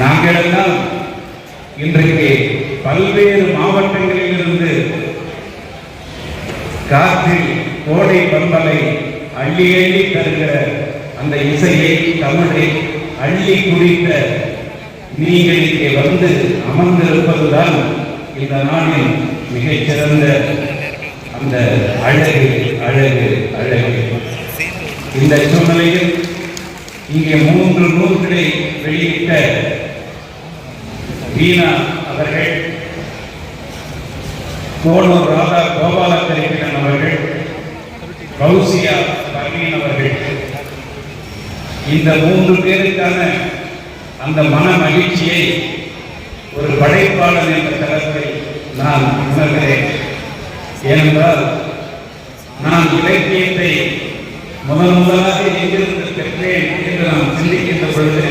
நாங்களெல்லாம் இன்றைக்கு பல்வேறு மாவட்டங்களிலிருந்து காற்றில் கோடை பம்பலை அள்ளி அள்ளி தருகிற அந்த இசையை தமிழை அள்ளி குடித்த நீங்கள் இங்கே வந்து அமர்ந்திருப்பதுதான் இந்த நாளின் மிகச்சிறந்த அந்த அழகு அழகு அழகு. இந்த சூழ்நிலையில் இங்கே மூன்று நூல்களை வெளியிட்ட வீணா அவர்கள் கோலூர் ராதா கோபாலக்கரிக்கணன் அவர்கள் கௌசியா பர்வீன் அவர்கள். இந்த மூன்று பேருக்கான அந்த மன மகிழ்ச்சியை ஒரு படைப்பாளன் என்ற தளத்தை நான் உணர்கிறேன். ஏனென்றால் நான் இலக்கியத்தை முதன் முதலாக எங்கிருந்து பெற்றேன் என்று நான் சிந்திக்கின்ற பொழுது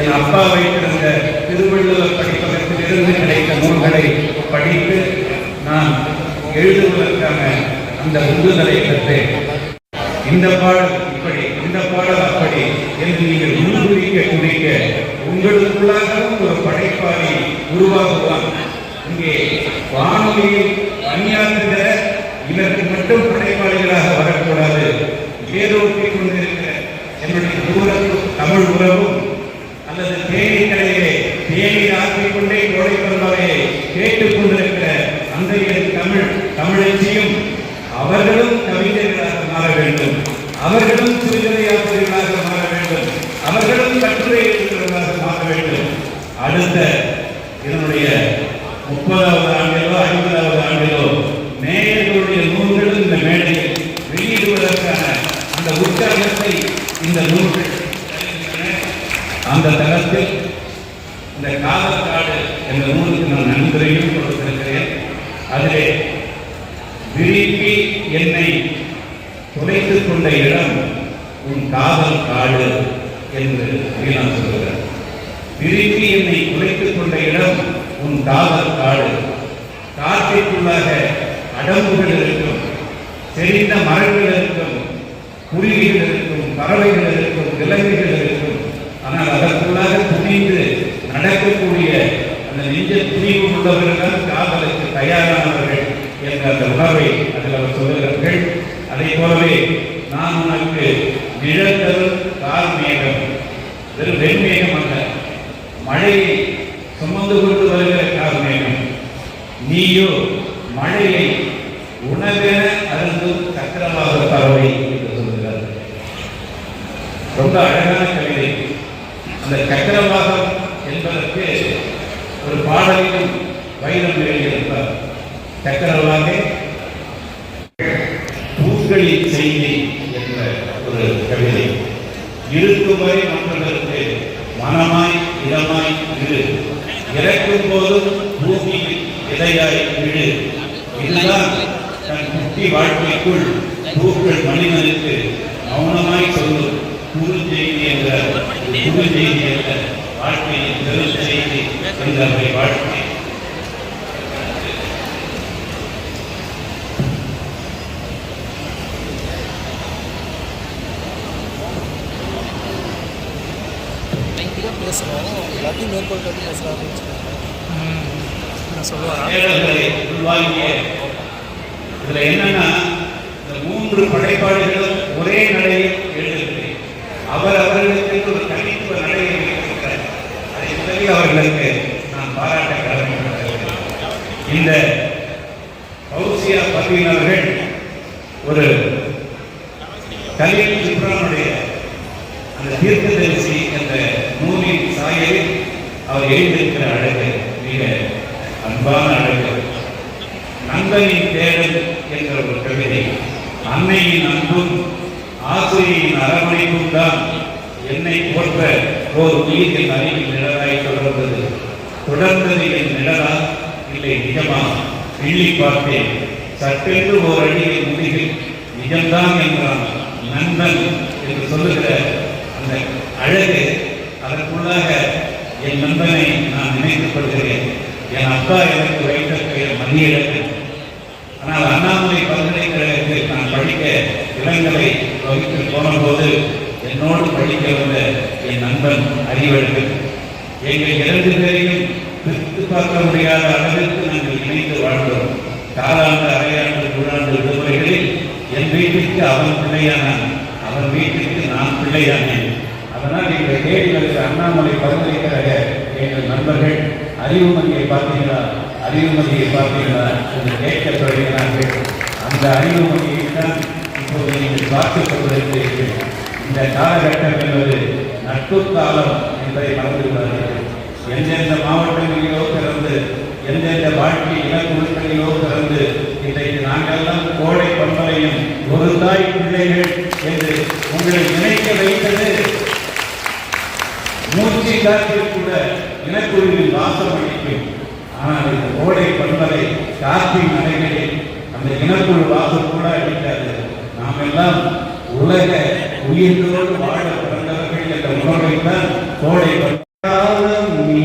என் அப்பா வைத்திருந்த திருவள்ளுவர் படிப்பகத்திலிருந்து கிடைத்த நூல்களை படித்து நான் எழுதுவதற்கான அந்த உந்துதலை பெற்றேன். இந்த பாடல் இப்படி இந்த பாடல் அப்படி என்று நீங்கள் முன்குறிக்க குறிக்க உங்களுக்குள்ளாகவும் ஒரு படைப்பாளி உருவாகுவான். இங்கே வானொலியில் பணியாற்றுகிற இதற்கு மட்டும் படைப்பாளிகளாக வரக்கூடாது. ஏதோட்டி கொண்டிருக்கிற என்னுடைய தூரத்து தமிழ் உறவும் அல்லது தேனி கடையிலே தேநீர் ஆற்றிக் கொண்டே கோடை பரம்பரையை கேட்டுக் கொண்டிருக்கிற அந்த தமிழ் தமிழச்சியும் அவர்களும் கவிஞர்களாக மாற வேண்டும். அவர்களும் சிறுகதையாசிரியர்களாக மாற வேண்டும். அவர்களும் கட்டுரை எழுதுகிறவர்களாக மாற வேண்டும். அடுத்த இதனுடைய முப்பதாவது ஆண்டிலோ ஐம்பதாவது ஆண்டிலோ நேயர்களுடைய நூல்களும் இந்த மேடையில் வெளியிடுவதற்கான அந்த உற்சாகத்தை இந்த நூல்கள் அந்த தளத்தில் இந்த காலக்காடு என்ற நூலுக்கு நான் நன்கரையும் கொடுத்திருக்கிறேன். அதிலே விரும்பி என்னை துடைத்துக் கொண்ட இடம் உன் காதல் காடு என்று வீணான் சொல்கிறார் விரும்பி என்னை துடைத்துக் கொண்ட இடம் உன் காதல் காடு. காற்றிற்குள்ளாக அடம்புகள் இருக்கும் செறிந்த மரங்கள் இருக்கும் குருவிகள் இருக்கும் பறவைகள் இருக்கும் விலங்குகள் இருக்கும் ஆனால் அதற்குள்ளாக துணிந்து நடக்கக்கூடிய அந்த நெஞ்ச துணிவு உள்ளவர்கள் காதலுக்கு தயாரானவர்கள் என்ற அந்த உணர்வை அதில் அவர் சொல்லுகிறார்கள். அதே போலவே நான் உனக்கு நிழல் கால் மேகம் வெறும் வெண்மேகம் அல்ல மழையை சுமந்து கொண்டு வருகிற கால் மேகம் நீயோ மழையை உணவென அருந்தும் சக்கரவாக பறவை என்று சொல்கிறார் ரொம்ப அழகான கவிதை அந்த சக்கரவாகம் என்பதற்கு ஒரு பாடலிலும் வைரம் எழுதியிருப்பார். சக்கரவாக பூக்களின் செய்தி என்ற ஒரு கவிதை. இருக்குமுறை மற்றவர்களுக்கு மக்களுக்கு மனமாய் இடமாய் இரு. இறக்கும் போதும் பூமியில் இடையாய் விழு இதுதான் தன் குட்டி வாழ்க்கைக்குள் பூக்கள் மனிதனுக்கு மௌனமாய் சொல்லும். குறு செய்தி என்ற குறு செய்தி என்ற வாழ்க்கையின் பெரும் செய்தி என்ற வாழ்க்கை. பேசுகிறோம் எல்லாத்தையும் மேற்கோள் பண்ணி பேசுகிறாருன்னு சொல்லுவாரா தேடல்களை இதுல என்னன்னா இந்த மூன்று படைப்பாளிகளும் ஒரே நடையில் எழுதுகிறேன் அவர் அவர்களுக்கு ஒரு தனித்துவ நடையை வைத்திருக்கிறார் அதை முதலில் அவர்களுக்கு நான் பாராட்ட கடமைப்பட்டிருக்கிறேன். இந்த பௌசியா பர்வீன் அவர்கள் ஒரு கலியல் சுப்ரானுடைய அந்த தீர்க்கதரிசி என்ற நூலின் சாயலில் அவர் எழுந்திருக்கிற அழகு மிக அன்பான அழகு. நண்பனின் தேடல் என்ற ஒரு கவிதை அன்னையின் அன்பும் ஆசிரியின் அரவணைப்பும் தான் என்னை போன்ற ஓர் உயிரின் அறிவில் நிழலாய் தொடர்ந்தது. தொடர்ந்தது என் நிழலா இல்லை நிஜமா எள்ளி பார்த்தேன். சட்டென்று ஓர் அடியில் முடிவில் நிஜம்தான் என்றான் நண்பன் என்று சொல்லுகிற அந்த அழகு அதற்குள்ளாக என் நண்பனை நான் நினைத்துக் கொள்கிறேன். என் அப்பா எனக்கு வைத்த பெயர் மதியழகன் ஆனால் அண்ணாமலை என்னோடு படிக்க வந்த என் நண்பன் அறிவழகன் எங்கள் இரண்டு பேரையும் பிரித்து பார்க்க முடியாத அளவிற்கு நாங்கள் இணைந்து வாழ்ந்தோம். காலாண்டு அரையாண்டு நூறாண்டு விடுமுறைகளில் என் வீட்டிற்கு அவன் பிள்ளையானான். அவன் வீட்டிற்கு நான் பிள்ளையானேன். அதனால் எங்கள் தேடி வருகிற அண்ணாமலை பல்கலைக்கழக எங்கள் நண்பர்கள் அறிவுமதியை பார்த்தீங்களா அறிவுமதியை பார்த்தீங்களா என்று கேட்க தொடங்கினார்கள். அந்த அறிவுமதியை தான் இப்போது நீங்கள் பார்த்துக் கொண்டிருக்கிறீர்கள். இந்த காலகட்டம் என்பது நட்பு காலம் என்பதை மறந்துவிடாதீர்கள். எந்தெந்த மாவட்டங்களிலோ பிறந்து எந்தெந்த வாழ்க்கை இனக்குழுக்களிலோ பிறந்து இன்றைக்கு நாங்கள்லாம் கோடை பண்பலையும் ஒரு தாய் பிள்ளைகள் என்று உங்களை நினைக்க வைத்தது மூச்சு காற்றில் கூட இனக்குழுவில் வாசம் அளிக்கும். ஆனால் இந்த கோடை பண்பலை காற்றின் அலைகளில் அந்த இனக்குழு வாசம் கூட அளிக்காது. நாம் எல்லாம் உலக உயிர்களோடு வாழ பிறந்தவர்கள் என்ற உணர்வை தான் கோடை நீ.